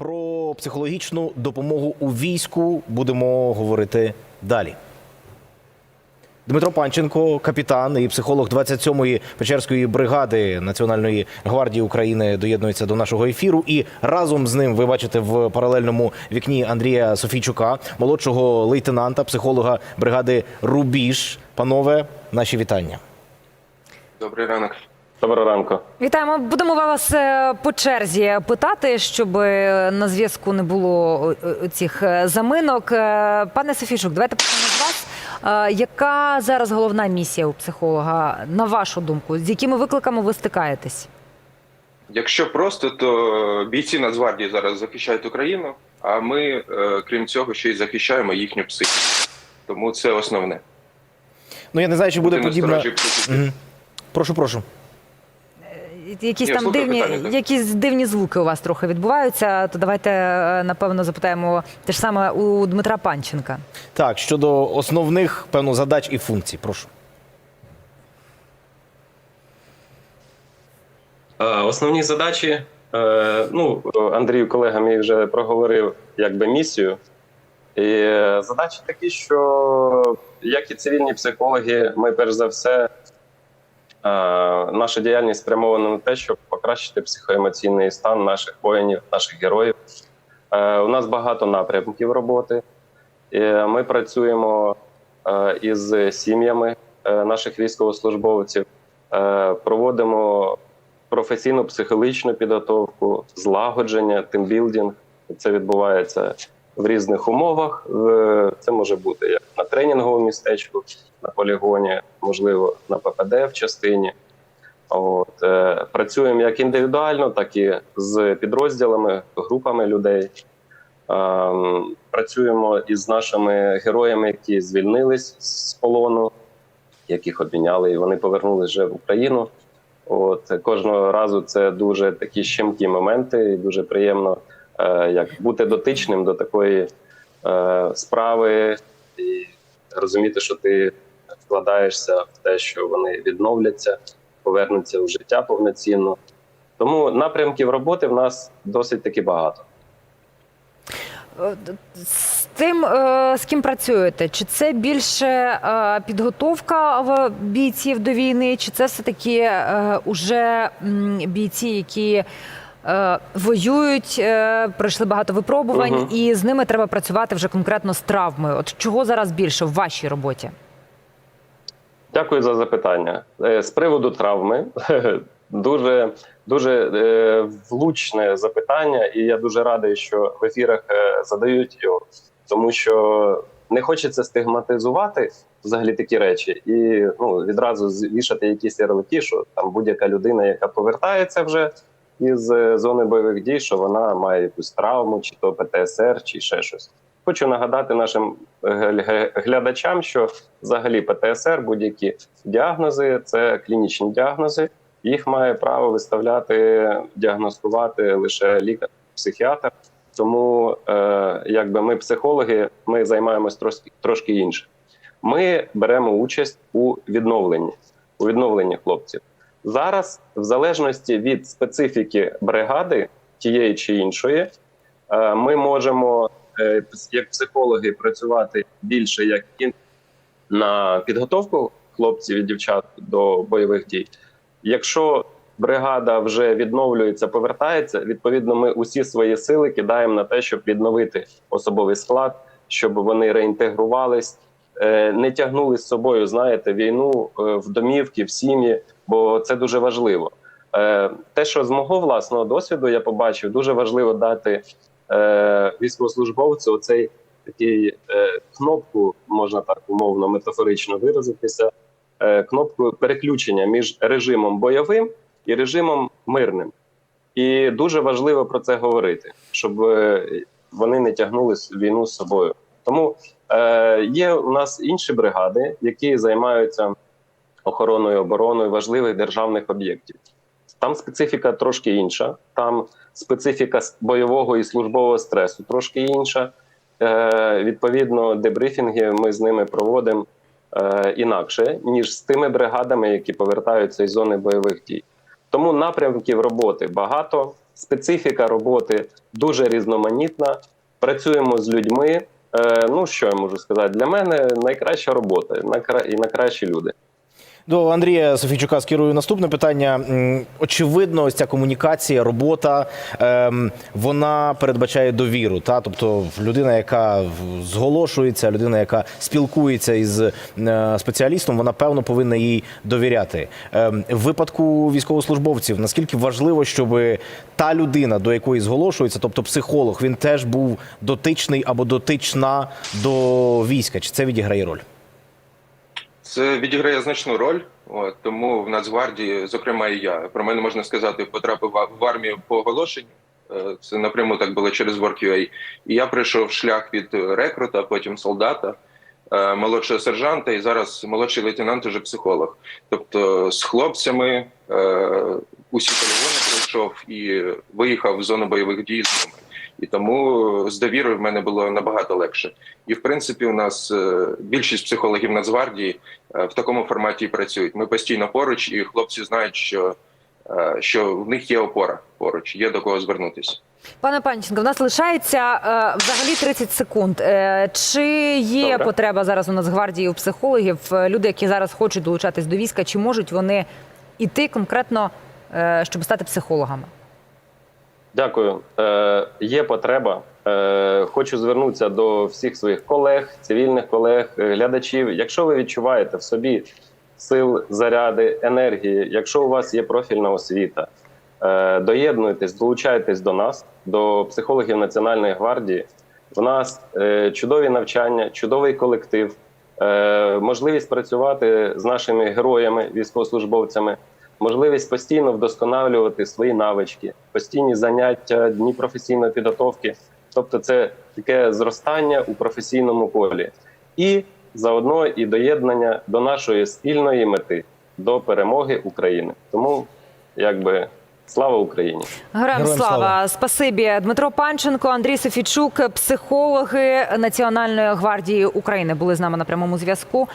Про психологічну допомогу у війську будемо говорити далі. Дмитро Панченко, капітан і психолог 27-ї Печерської бригади Національної гвардії України, доєднується до нашого ефіру. І разом з ним ви бачите в паралельному вікні Андрія Софійчука, молодшого лейтенанта, психолога бригади Рубіж. Панове, наші вітання. Добрий ранок. Доброго ранку. Вітаємо. Будемо вас е, по черзі питати, щоб е, на зв'язку не було е, цих заминок. Пане Софійчук, давайте почнемо з вас. Яка зараз головна місія у психолога, на вашу думку? З якими викликами ви стикаєтесь? Якщо просто, то бійці Нацгвардії зараз захищають Україну, а ми, крім цього, ще й захищаємо їхню психіку. Тому це основне. Ну я не знаю, чи буде подібна. Прошу, прошу. Якісь Ні, там дивні, питання, якісь дивні звуки у вас трохи відбуваються. То давайте е, напевно запитаємо те ж саме у Дмитра Панченка. Так, щодо основних певно задач і функцій, прошу. Е, Основні задачі. е, Ну, Андрій, колега мій вже проговорив якби місію. І задачі такі, що як і цивільні психологи, ми перш за все, наша діяльність спрямована на те, щоб покращити психоемоційний стан наших воїнів, наших героїв. Е, У нас багато напрямків роботи. І Ми працюємо е, із сім'ями е, наших військовослужбовців, е, проводимо професійну психологічну підготовку, злагодження, тимбілдинг. Це відбувається в різних умовах. Це може бути як на тренінговому містечку, на полігоні, можливо, на ППД в частині. От, е, працюємо як індивідуально, так і з підрозділами, групами людей. Ем, працюємо із нашими героями, які звільнились з полону, яких обміняли, і вони повернулись вже в Україну. От кожного разу це дуже такі щемкі моменти, і дуже приємно е, як бути дотичним до такої е, справи і розуміти, що ти вкладаєшся в те, що вони відновляться, повернуться в життя повноцінно. Тому напрямків роботи в нас досить таки багато. Е, З тим, е, з ким працюєте, чи це більше е, підготовка бійців до війни, чи це все-таки е, уже бійці, які е, воюють, е, пройшли багато випробувань, Мгм. і з ними треба працювати вже конкретно з травмою? От чого зараз більше в вашій роботі? Дякую за запитання. Е, З приводу травми дуже дуже е, влучне запитання, і я дуже радий, що в ефірах е, задають його, тому що не хочеться стигматизувати взагалі такі речі, і ну відразу звішати якісь ярлики, що там будь-яка людина, яка повертається вже із е, зони бойових дій, що вона має якусь травму, чи то ПТСР, чи ще щось. Хочу нагадати нашим е, глядачам, що взагалі ПТСР, будь-які діагнози це клінічні діагнози. Їх має право виставляти, діагностувати лише лікар-психіатр. Тому, е, якби ми психологи, ми займаємось трошки, трошки інше. Ми беремо участь у відновленні, у відновленні хлопців. Зараз, в залежності від специфіки бригади тієї чи іншої, е, ми можемо е, як психологи працювати більше як і на підготовку хлопців і дівчат до бойових дій. Якщо бригада вже відновлюється, повертається, відповідно, ми усі свої сили кидаємо на те, щоб відновити особовий склад, щоб вони реінтегрувались, не тягнули з собою, знаєте, війну е, в домівки, в сім'ї, бо це дуже важливо. Е, Те, що з мого власного досвіду я побачив, дуже важливо дати е, військовослужбовцю оцей такий е, кнопку, можна так умовно метафорично виразитися, е, кнопку переключення між режимом бойовим і режимом мирним. І дуже важливо про це говорити, щоб е, вони не тягнули війну з собою. Тому е, є у нас інші бригади, які займаються охороною обороною важливих державних об'єктів. Там специфіка трошки інша, там специфіка бойового і службового стресу трошки інша. Е, відповідно, дебрифінги ми з ними проводимо е, інакше, ніж з тими бригадами, які повертаються із зони бойових дій. Тому напрямків роботи багато. специфіка роботи дуже різноманітна. Працюємо з людьми. Е, ну що я можу сказати? Для мене найкраща робота і найкращі люди. До Андрія Софійчука скерую наступне питання. Очевидно, ось ця комунікація, робота ем, вона передбачає довіру. Та тобто людина, яка зголошується, людина, яка спілкується із е, спеціалістом, вона певно повинна їй довіряти. Ем, в випадку військовослужбовців наскільки важливо, щоб та людина, до якої зголошується, тобто психолог, він теж був дотичний або дотична до війська. Чи це відіграє роль? Це відіграє значну роль. От, тому в Нацгвардії, зокрема, і я про мене можна сказати, потрапив в- армію по оголошенню. Е, Це напряму так було через WorkUA. І я пройшов шлях від рекрута, потім солдата, е, молодшого сержанта, і зараз молодший лейтенант уже психолог. Тобто з хлопцями е, усі полігони пройшов і виїхав в зону бойових дій з ними. І тому з довірою в мене було набагато легше. І в принципі, у нас е, більшість психологів Нацгвардії е, в такому форматі і працюють. Ми постійно поруч, і хлопці знають, що, е, що в них є опора поруч, є до кого звернутися. Пане Панченко, в нас лишається е, взагалі 30 секунд. Е, чи є Добре. потреба зараз у Нацгвардії у психологів? Е, Люди, які зараз хочуть долучатись до війська, чи можуть вони іти конкретно, е, щоб стати психологами? Дякую. Е, є потреба. Е, хочу звернутися до всіх своїх колег, цивільних колег, е, глядачів. Якщо ви відчуваєте в собі сил, заряди, енергії, якщо у вас є профільна освіта, е, доєднуйтесь, долучайтесь до нас, до психологів Національної гвардії. В нас е, чудові навчання, чудовий колектив, е, можливість працювати з нашими героями, військовослужбовцями, можливість постійно вдосконалювати свої навички, постійні заняття, дні професійної підготовки. Тобто, це таке зростання у професійному полі, і заодно і доєднання до нашої спільної мети до перемоги України. Тому якби слава Україні. Героям Героям слава. слава. Спасибі. Дмитро Панченко, Андрій Софійчук, психологи Національної гвардії України були з нами на прямому зв'язку.